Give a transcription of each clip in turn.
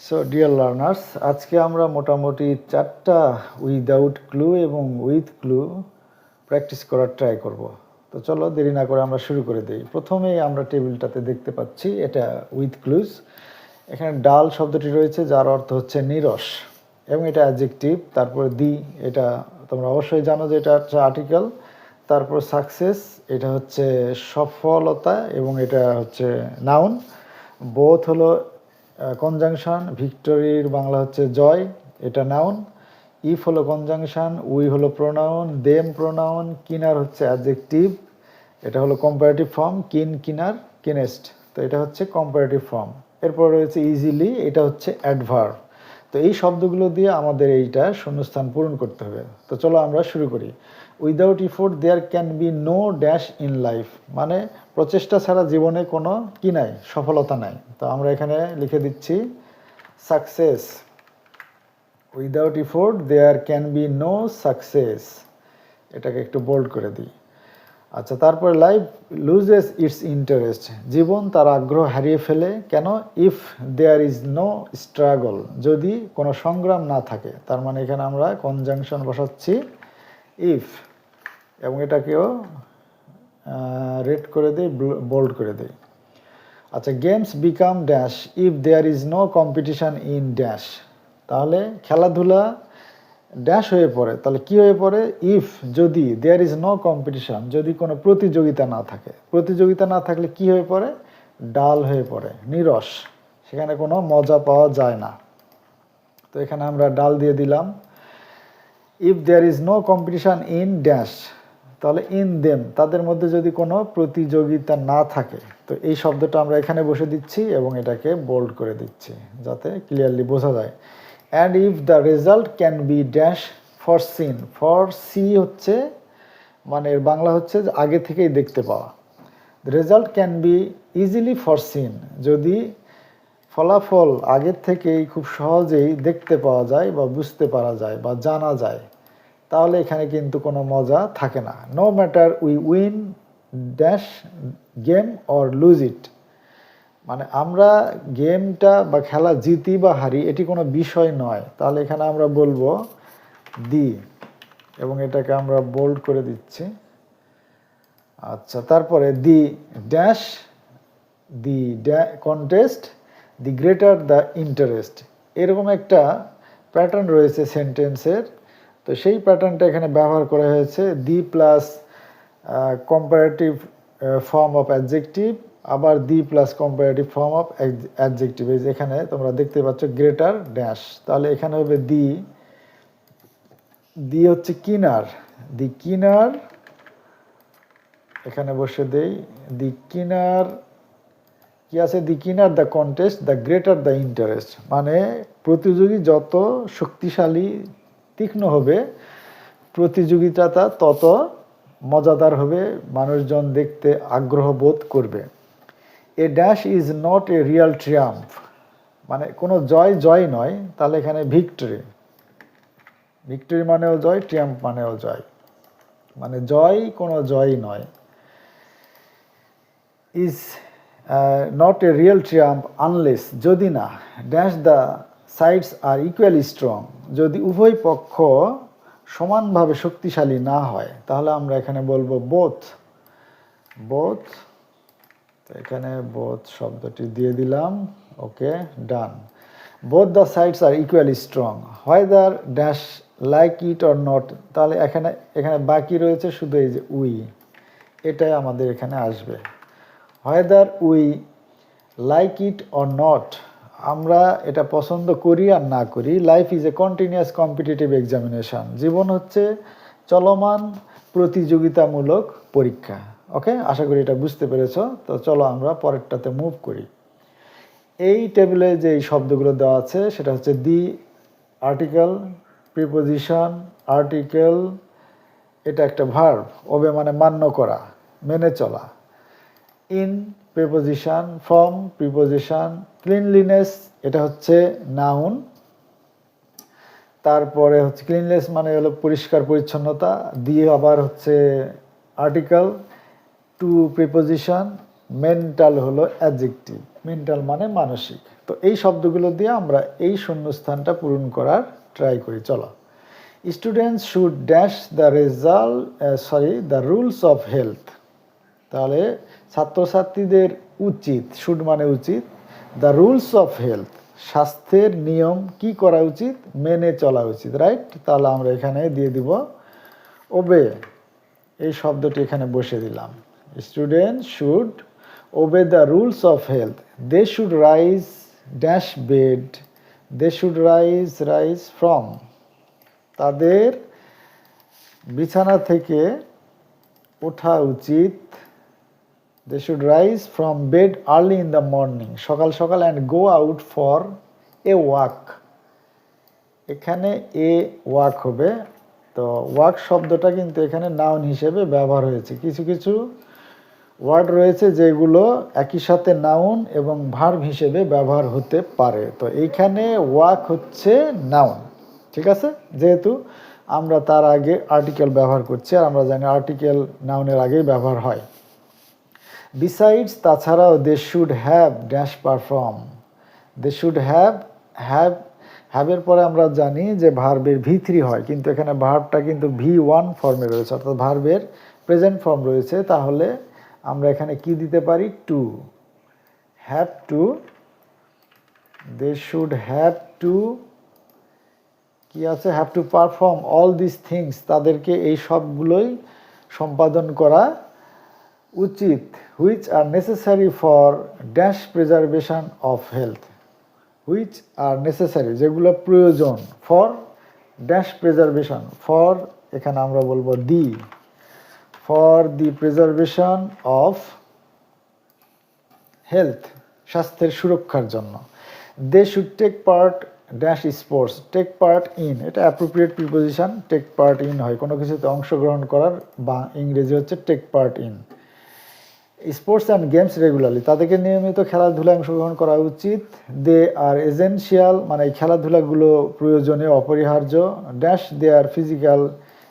So dear learners আজকে আমরা মোটামুটি চারটা উইদাউট ক্লু এবং উইথ ক্লু প্র্যাকটিস করার ট্রাই করব। তো চলো দেরি না করে আমরা শুরু করে দিই। প্রথমেই আমরা টেবিলটাতে দেখতে পাচ্ছি এটা উইথ ক্লুজ এখানে ডাল শব্দটি রয়েছে, যার অর্থ হচ্ছে নিরস এবং এটা অ্যাডজেক্টিভ তারপরে দি এটা তোমরা অবশ্যই জানো যে এটা হচ্ছে আর্টিকেল তারপর সাকসেস এটা হচ্ছে সফলতা এবং এটা হচ্ছে নাউন বোথ হলো কনজাংশন ভিক্টরির বাংলা হচ্ছে জয়, এটা নাউন ইফ হলো কনজাংশন উই হলো প্রোনাউন দেম প্রোনাউন কিনার হচ্ছে অ্যাডজেক্টিভ এটা হলো কম্পারেটিভ ফর্ম কিন, কিনার, কিনেস্ট, তো এটা হচ্ছে কম্পারেটিভ ফর্ম এরপর রয়েছে ইজিলি এটা হচ্ছে অ্যাডভার্ব তো এই শব্দগুলো দিয়ে আমাদের এইটা শূন্যস্থান পূরণ করতে হবে, তো চলো আমরা শুরু করি without effort there can be no dash in life মানে প্রচেষ্টা ছাড়া জীবনে কোনো কি নাই, সফলতা নাই। তো আমরা এখানে লিখে দিচ্ছি success without effort there can be no success এটাকে একটু বোল্ড করে দিই। আচ্ছা তারপরে লাইফ লুজেস ইটস ইন্টারেস্ট জীবন তার আগ্রহ হারিয়ে ফেলে। কেন? If there is no struggle যদি কোনো সংগ্রাম না থাকে। তার মানে এখানে আমরা কনজাংশন বসাচ্ছি। ইফ এবং এটাকেও রেড করে দিই বোল্ড করে দিই। আচ্ছা games become dash if there is no competition in dash তাহলে খেলাধুলা ড্যাশ হয়ে পড়ে। তাহলে কি হয়ে পড়ে? ইফ যদি দেয়ার ইজ নো কম্পিটিশন যদি কোনো প্রতিযোগিতা না থাকে। প্রতিযোগিতা না থাকলে কি হয়ে পড়ে? ডাল হয়ে পড়ে, নিরস। সেখানে কোনো মজা পাওয়া যায় না। তো এখানে আমরা ডাল দিয়ে দিলাম। If there is no competition in dash তাহলে ইন দেম তাদের মধ্যে যদি কোনো প্রতিযোগিতা না থাকে, তো এই শব্দটা আমরা এখানে বসে দিচ্ছি এবং এটাকে বোল্ড করে দিচ্ছি, যাতে ক্লিয়ারলি বোঝা যায়। And if the result can be dash foreseen foresee হচ্ছে মানে বাংলা হচ্ছে আগে থেকেই দেখতে পাওয়া। Result can be easily foreseen যদি ফলাফল আগের থেকেই খুব সহজেই দেখতে পাওয়া যায় বা বুঝতে পারা যায় বা জানা যায়। তাহলে এখানে কিন্তু কোনো মজা থাকে না। No matter we win dash game or lose it মানে আমরা গেমটা বা খেলা জিতি বা হারি, এটি কোনো বিষয় নয়। তাহলে এখানে আমরা বলব দি এবং এটাকে আমরা বোল্ড করে দিচ্ছি। আচ্ছা তারপরে the dash the contest the greater the interest এরকম একটা প্যাটার্ন রয়েছে সেন্টেন্সের তো সেই প্যাটার্নটা এখানে ব্যবহার করা হয়েছে the plus comparative form of adjective আবার the plus comparative form of adjective এই যেখানে তোমরা দেখতে পাচ্ছ গ্রেটার ড্যাশ তাহলে এখানে হবে দি দি হচ্ছে কিনার। দি কিনার, এখানে বসে দেই। দি কিনার, কি আছে? The keener the contest the greater the interest মানে প্রতিযোগী যত শক্তিশালী তীক্ষ্ণ হবে, প্রতিযোগিতাটা তত মজাদার হবে, মানুষজন দেখতে আগ্রহ বোধ করবে। A dash is not a real triumph মানে কোনো জয় জয় নয়, তাহলে এখানে ভিক্টরি ভিক্টরি মানেও জয় ট্রিয়াম্ফ মানেও জয়। মানে জয় কোনো জয় নয়। Is not a real triumph unless যদি না dash the sides are equally strong যদি উভয় পক্ষ সমানভাবে শক্তিশালী না হয়, তাহলে আমরা এখানে বলব বোথ বোথ তো এখানে বোথ শব্দটি দিয়ে দিলাম okay done both the sides are equally strong whether dash like it or not তাহলে এখানে এখানে বাকি রয়েছে শুধু এই যে উই এটাই আমাদের এখানে আসবে। Whether we like it or not আমরা এটা পছন্দ করি আর না করি life is a continuous competitive examination জীবন হচ্ছে চলমান, প্রতিযোগিতামূলক পরীক্ষা। ওকে আশা করি এটা বুঝতে পেরেছ। তো চলো আমরা পরেরটাতে মুভ করি। এই টেবিলে যে শব্দগুলো দেওয়া আছে, সেটা হচ্ছে দি আর্টিকেল প্রিপোজিশন আর্টিকেল এটা একটা ভার্ব ওবে মানে মান্য করা, মেনে চলা। In preposition form preposition cleanliness এটা হচ্ছে নাউন তারপরে হচ্ছে ক্লিনলেস মানে হলো পরিষ্কার পরিচ্ছন্নতা, দিয়ে আবার হচ্ছে আর্টিকেল টু প্রিপোজিশন মেন্টাল হলো অ্যাডজেক্টিভ মেন্টাল মানে মানসিক। তো এই শব্দগুলো দিয়ে আমরা এই শূন্যস্থানটা পূরণ করার ট্রাই করি, চলো। Students should dash the result sorry the rules of health তাহলে ছাত্রছাত্রীদের উচিত শুড মানে উচিত দ্য রুলস অফ হেলথ স্বাস্থ্যের নিয়ম কি করা উচিত, মেনে চলা উচিত রাইট তাহলে আমরা এখানে দিয়ে দিব ওবে এই শব্দটি এখানে বসে দিলাম। Student should obey the rules of health they should rise dash bed they should rise rise from তাদের বিছানা থেকে ওঠা উচিত। They should rise from bed early in the morning সকাল সকাল and go out for a walk এখানে a walk হবে। তো ওয়াক শব্দটা কিন্তু এখানে নাউন হিসেবে ব্যবহার হয়েছে। কিছু কিছু ওয়ার্ড রয়েছে যেগুলো একই সাথে নাউন এবং ভার্ব হিসেবে ব্যবহার হতে পারে। তো এইখানে ওয়াক হচ্ছে নাউন ঠিক আছে? যেহেতু আমরা তার আগে আর্টিকেল ব্যবহার করছি, আর আমরা জানি আর্টিকেল নাউনের আগেই ব্যবহার হয়। বিসাইডস তাছাড়াও they should have dash perform they should have have হ্যাভের পরে আমরা জানি যে ভার্বের ভি থ্রি হয়, কিন্তু এখানে ভার্বটা কিন্তু ভি ওয়ান ফর্মে রয়েছে, অর্থাৎ ভার্বের প্রেজেন্ট ফর্ম রয়েছে, তাহলে আমরা এখানে কি দিতে পারি? To have to they should have to কি আছে? Have to perform all this things তাদেরকে এই সবগুলোই সম্পাদন করা উচিত which are necessary for dash preservation of health which are necessary যেগুলো প্রয়োজন ফর ড্যাশ প্রিজার্ভেশন ফর এখানে আমরা বলব the for the preservation of health স্বাস্থ্যের সুরক্ষার জন্য। They should take part dash sports take part in এটা appropriate preposition take part in হয়। কোনো কিছুতে অংশগ্রহণ করার বা ইংরেজি হচ্ছে take part in sports and games regularly তাদেরকে নিয়মিত খেলাধুলায় অংশগ্রহণ করা উচিত। দে আর এজেন্সিয়াল মানে এই খেলাধুলাগুলো প্রয়োজনীয়, অপরিহার্য। Dash they are physical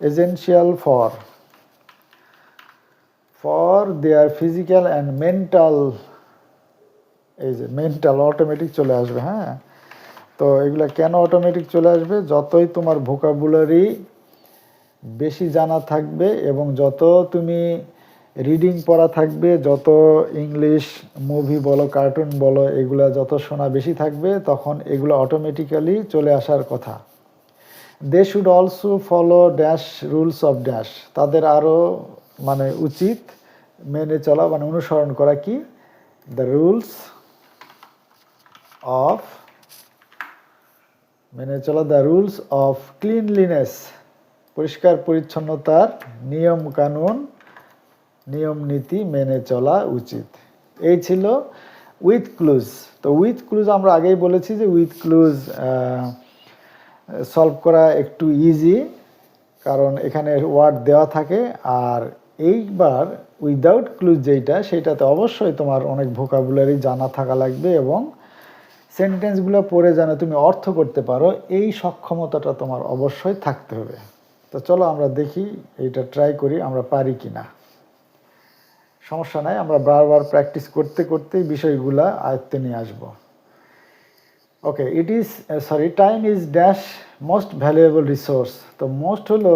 essential for for their physical and mental এই যে মেন্টাল অটোমেটিক চলে আসবে হ্যাঁ? তো এগুলা কেন অটোমেটিক চলে আসবে? যতই তোমার ভোকাবুলারি বেশি জানা থাকবে এবং যত তুমি রিডিং পড়া থাকবে, যত ইংলিশ মুভি বলো কার্টুন বলো, এগুলা যত শোনা বেশি থাকবে, তখন এগুলো অটোমেটিক্যালি চলে আসার কথা। They should also follow dash rules of dash তাদের আরও মানে উচিত মেনে চলা মানে অনুসরণ করা কি? দ্য রুলস অফ মেনে চলা দ্য রুলস অফ ক্লিনলিনেস পরিষ্কার, পরিচ্ছন্নতার নিয়ম কানুন নিয়ম নীতি মেনে চলা উচিত। এই ছিল উইথ ক্লুজ তো উইথ ক্লুজ আমরা আগেই বলেছি যে উইথ ক্লুজ সলভ করা একটু ইজি কারণ এখানে ওয়ার্ড দেওয়া থাকে। আর এইবার উইদাউট ক্লুজ যেইটা, সেইটাতে অবশ্যই তোমার অনেক ভোকাবুলারি জানা থাকা লাগবে এবং সেন্টেন্সগুলো পড়ে যেন তুমি অর্থ করতে পারো, এই সক্ষমতাটা তোমার অবশ্যই থাকতে হবে। তো চলো আমরা দেখি, এইটা ট্রাই করি, আমরা পারি কি না সমস্যা নাই, আমরা বারবার প্র্যাকটিস করতে করতেই বিষয়গুলা আয়ত্তে নিয়ে আসব। Okay it is sorry time is dash most valuable resource তো মোস্ট হলো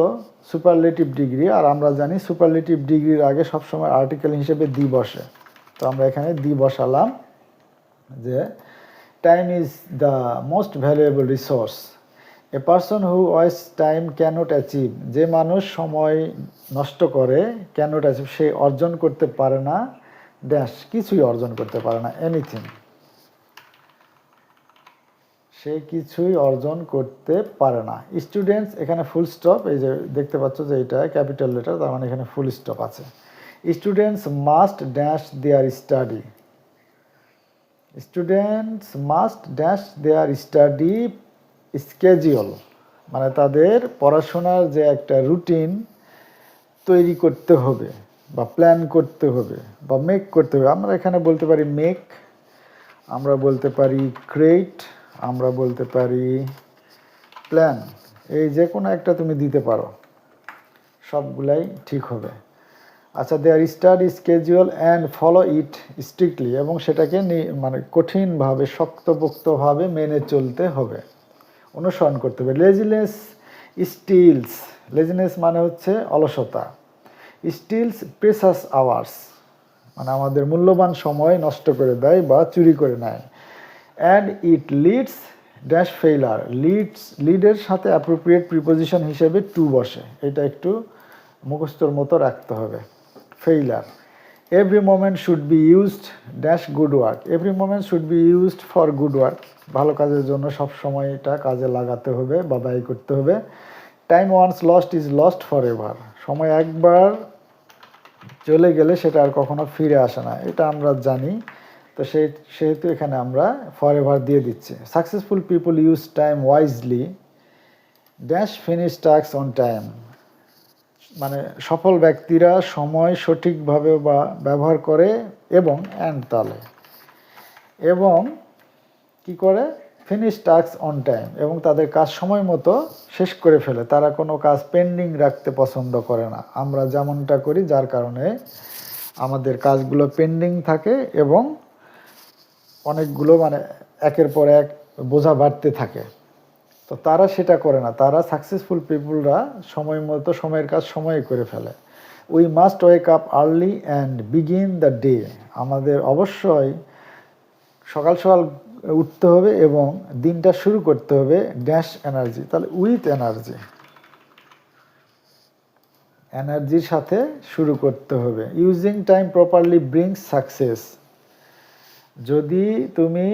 সুপারলেটিভ ডিগ্রি আর আমরা জানি সুপারলেটিভ ডিগ্রির আগে সবসময় আর্টিকেল হিসেবে দি বসে। তো আমরা এখানে দি বসালাম যে time is the most valuable resource a person who OS time cannot achieve যে মানুষ সময় নষ্ট করে ক্যানট অ্যাচিভ সে অর্জন করতে পারে না ড্যাশ কিছুই অর্জন করতে পারে না এনিথিং সে কিছুই অর্জন করতে পারে না। স্টুডেন্টস এখানে ফুল স্টপ এই যে দেখতে পাচ্ছ যে এটা ক্যাপিটাল লেটার তার মানে এখানে ফুল স্টপ আছে। Students must dash their study students must dash their study schedule মানে তাদের পড়াশোনার যে একটা রুটিন তৈরি করতে হবে বা প্ল্যান করতে হবে বা মেক করতে হবে। আমরা এখানে বলতে পারি মেক আমরা বলতে পারি ক্রিয়েট আমরা বলতে পারি প্ল্যান এই যে কোনো একটা তুমি দিতে পারো। সবগুলাই ঠিক হবে। আচ্ছা their study schedule and follow it strictly এবং সেটাকে মানে কঠিনভাবে, শক্তপোক্তভাবে মেনে চলতে হবে। অনুসরণ করতে হবে। লেজিনেস স্টিলস লেজিনেস মানে হচ্ছে অলসতা। স্টিলস প্রেসাস আওয়ার্স মানে আমাদের মূল্যবান সময় নষ্ট করে দেয় বা চুরি করে নেয়। And it leads dash failure leads লিডের সাথে অ্যাপ্রোপ্রিয়েট প্রিপোজিশন হিসেবে টু বসে। এটা একটু মুখস্থর মতো রাখতে হবে। Failure every moment should be used dash good work every moment should be used for good work ভালো কাজের জন্য সব সময় এটা কাজে লাগাতে হবে বা ব্যয় করতে হবে। Time once lost is lost forever সময় একবার চলে গেলে সেটা আর কখনো ফিরে আসে না। এটা আমরা জানি। তো সেই সেহেতু এখানে আমরা ফর এভার দিয়ে দিচ্ছি। Successful people use time wisely dash finish task on time মানে সফল ব্যক্তিরা সময় সঠিকভাবে বা ব্যবহার করে এবং অ্যান্ড তালে। এবং কি করে? ফিনিশ টাস্ক অন টাইম এবং তাদের কাজ সময় মতো শেষ করে ফেলে। তারা কোনো কাজ পেন্ডিং রাখতে পছন্দ করে না। আমরা যেমনটা করি, যার কারণে আমাদের কাজগুলো পেন্ডিং থাকে এবং অনেকগুলো মানে একের পর এক বোঝা বাড়তে থাকে। তো তারা সেটা করে না। তারা সাকসেসফুল পিপুলরা সময় মতো সময়ের কাজ সময়ে করে ফেলে। We must wake up early and begin the day আমাদের অবশ্যই সকাল সকাল উঠতে হবে এবং দিনটা শুরু করতে হবে ড্যাশ এনার্জি তাহলে উইথ এনার্জি এনার্জির সাথে শুরু করতে হবে। Using time properly brings success যদি তুমি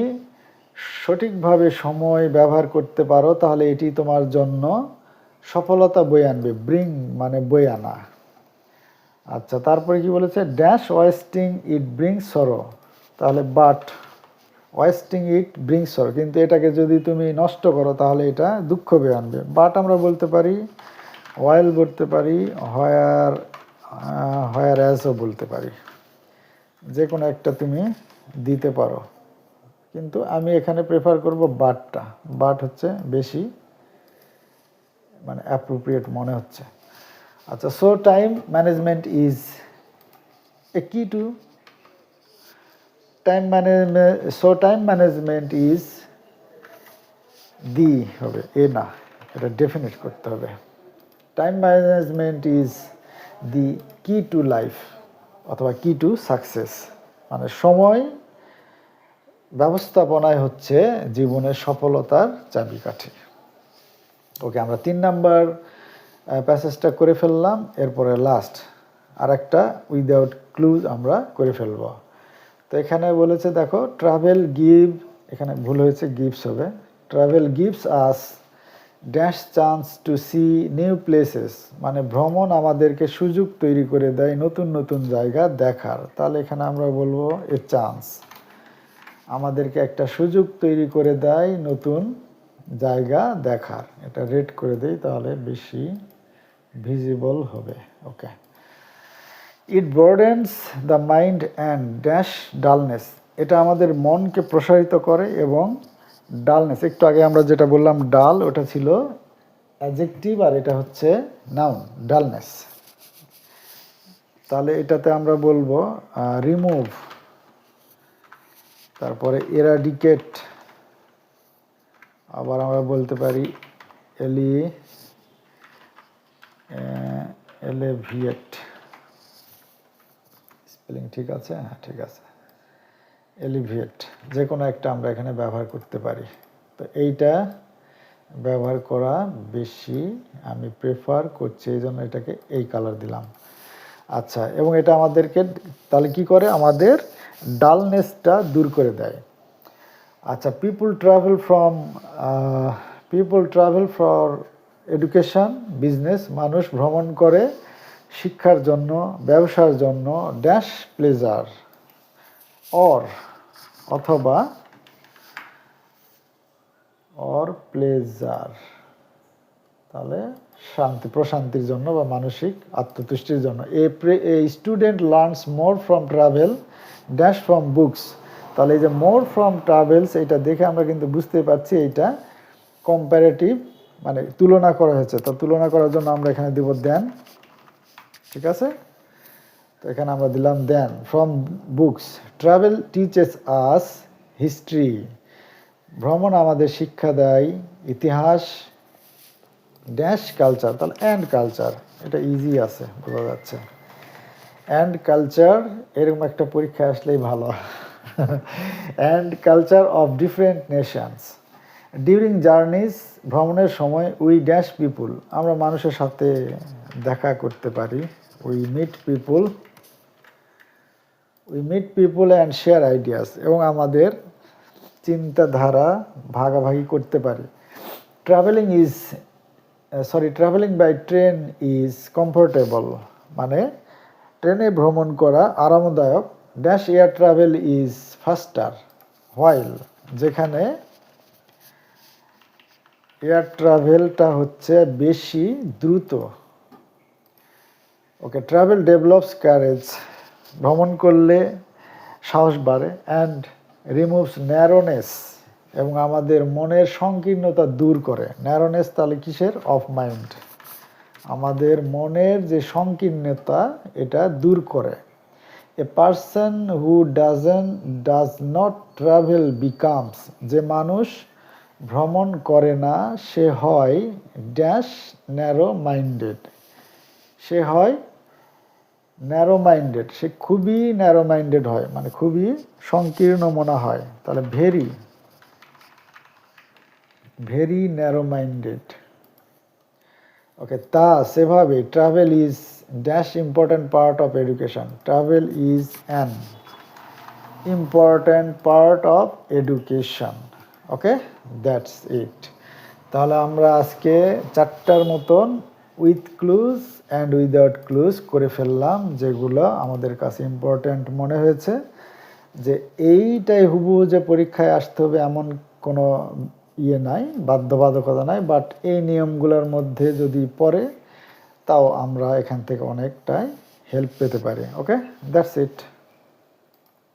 সঠিকভাবে সময় ব্যবহার করতে পারো, তাহলে এটি তোমার জন্য সফলতা বয়ে আনবে। ব্রিং মানে বয়ে আনা। আচ্ছা তারপরে কি বলেছে? ড্যাশ ওয়েস্টিং ইট ব্রিং সরো তাহলে বাট ওয়েস্টিং ইট ব্রিং সরো কিন্তু এটাকে যদি তুমি নষ্ট করো, তাহলে এটা দুঃখ বয়ে আনবে। বাট আমরা বলতে পারি ওয়াইল বলতে পারি হয়ার হয়ার অ্যাজও বলতে পারি। যে কোনো একটা তুমি দিতে পারো। কিন্তু আমি এখানে প্রেফার করব বাটটা বাট হচ্ছে বেশি মানে অ্যাপ্রোপ্রিয়েট মনে হচ্ছে। আচ্ছা so time management is a key to time management so time management is the হবে, এ না, এটা ডেফিনেট করতে হবে। টাইম ম্যানেজমেন্ট ইজ দি কি টু লাইফ অথবা কি টু সাকসেস মানে সময় ব্যবস্থাপনায় হচ্ছে জীবনের সফলতার চাবিকাঠি। ওকে, আমরা তিন নাম্বার প্যাসেজটা করে ফেললাম, এরপরে লাস্ট আর একটা উইদাউট ক্লুজ আমরা করে ফেলব। তো এখানে বলেছে, দেখো ট্রাভেল গিভ এখানে ভুল হয়েছে গিভস হবে। Travel gives us dash chance to see new places মানে ভ্রমণ আমাদেরকে সুযোগ তৈরি করে দেয় নতুন নতুন জায়গা দেখার। তাহলে এখানে আমরা বলব এ চান্স আমাদেরকে একটা সুযোগ তৈরি করে দেয় নতুন জায়গা দেখার। এটা রেড করে দেই, তাহলে বেশি ভিজিবল হবে। Okay it broadens the mind and dash dullness এটা আমাদের মনকে প্রসারিত করে এবং ডালনেস একটু আগে আমরা যেটা বললাম ডাল ওটা ছিল অ্যাজেক্টিভ আর এটা হচ্ছে নাউন ডালনেস তাহলে এটাতে আমরা বলব রিমুভ তারপরে এরাডিকেট আবার আমরা বলতে পারি এলি এলেভিয়েট স্পেলিং ঠিক আছে? হ্যাঁ ঠিক আছে। এলিভিয়েট যে কোনো একটা আমরা এখানে ব্যবহার করতে পারি। তো এইটা ব্যবহার করা বেশি আমি প্রেফার করছি, এই জন্য এটাকে এই কালার দিলাম। আচ্ছা এবং এটা আমাদেরকে তাহলে কী করে? আমাদের ডালনেসটা দূর করে দেয়। আচ্ছা people travel from people travel for education business মানুষ ভ্রমণ করে শিক্ষার জন্য, ব্যবসার জন্য ড্যাশ প্লেজার অর অথবা অর প্লেজার তাহলে শান্তি, প্রশান্তির জন্য বা মানসিক আত্মতুষ্টির জন্য। A a student learns more from travel dash from books তাহলে এই যে মোর ফ্রম ট্রাভেলস এটা দেখে আমরা কিন্তু বুঝতে পারছি এইটা কম্প্যারেটিভ মানে তুলনা করা হয়েছে। তো তুলনা করার জন্য আমরা এখানে দেব দেন ঠিক আছে? তো এখানে আমরা দিলাম than from books travel teaches us history ভ্রমণ আমাদের শিক্ষা দেয় ইতিহাস ড্যাশ কালচার তাহলে অ্যান্ড কালচার এটা ইজি আছে, বোঝা যাচ্ছে। অ্যান্ড কালচার এরকম একটা পরীক্ষা আসলেই ভালো। And culture of different nations during journeys ভ্রমণের সময় উই ড্যাশ পিপুল আমরা মানুষের সাথে দেখা করতে পারি। We meet people we meet people and share ideas এবং আমাদের চিন্তাধারা ভাগাভাগি করতে পারি। Travelling is sorry travelling by train is comfortable মানে ট্রেনে ভ্রমণ করা আরামদায়ক। Dash air travel is faster while যেখানে এয়ার ট্রাভেলটা হচ্ছে বেশি দ্রুত। ওকে ট্রাভেল ডেভেলপস ক্যারেজ ভ্রমণ করলে সাহস বাড়ে অ্যান্ড রিমুভস ন্যারোনেস এবং আমাদের মনের সংকীর্ণতা দূর করে। ন্যারোনেস তাহলে কিসের? অফ মাইন্ড আমাদের মনের যে সংকীর্ণতা, এটা দূর করে। A person who doesn't does not travel becomes যে মানুষ ভ্রমণ করে না, সে হয় ড্যাশ ন্যারো মাইন্ডেড সে হয় ন্যারো মাইন্ডেড সে খুবই ন্যারো মাইন্ডেড হয় মানে খুবই সংকীর্ণ মনে হয়। তাহলে very very narrow minded okay তা সেভাবে travel is dash important part of education travel is an important part of education okay that's it তাহলে আমরা আজকে চারটার মতন with clues and without clues করে ফেললাম, যেগুলো আমাদের কাছে ইম্পর্ট্যান্ট মনে হয়েছে, যে এইটাই হুবহু যে পরীক্ষায় আসতে হবে এমন কোনো ইয়ে নাই, বাধ্যবাধকতা নাই বাট এই নিয়মগুলোর মধ্যে যদি পড়ে, তাও আমরা এখান থেকে অনেকটাই হেল্প পেতে পারি ওকে দ্যাটস ইট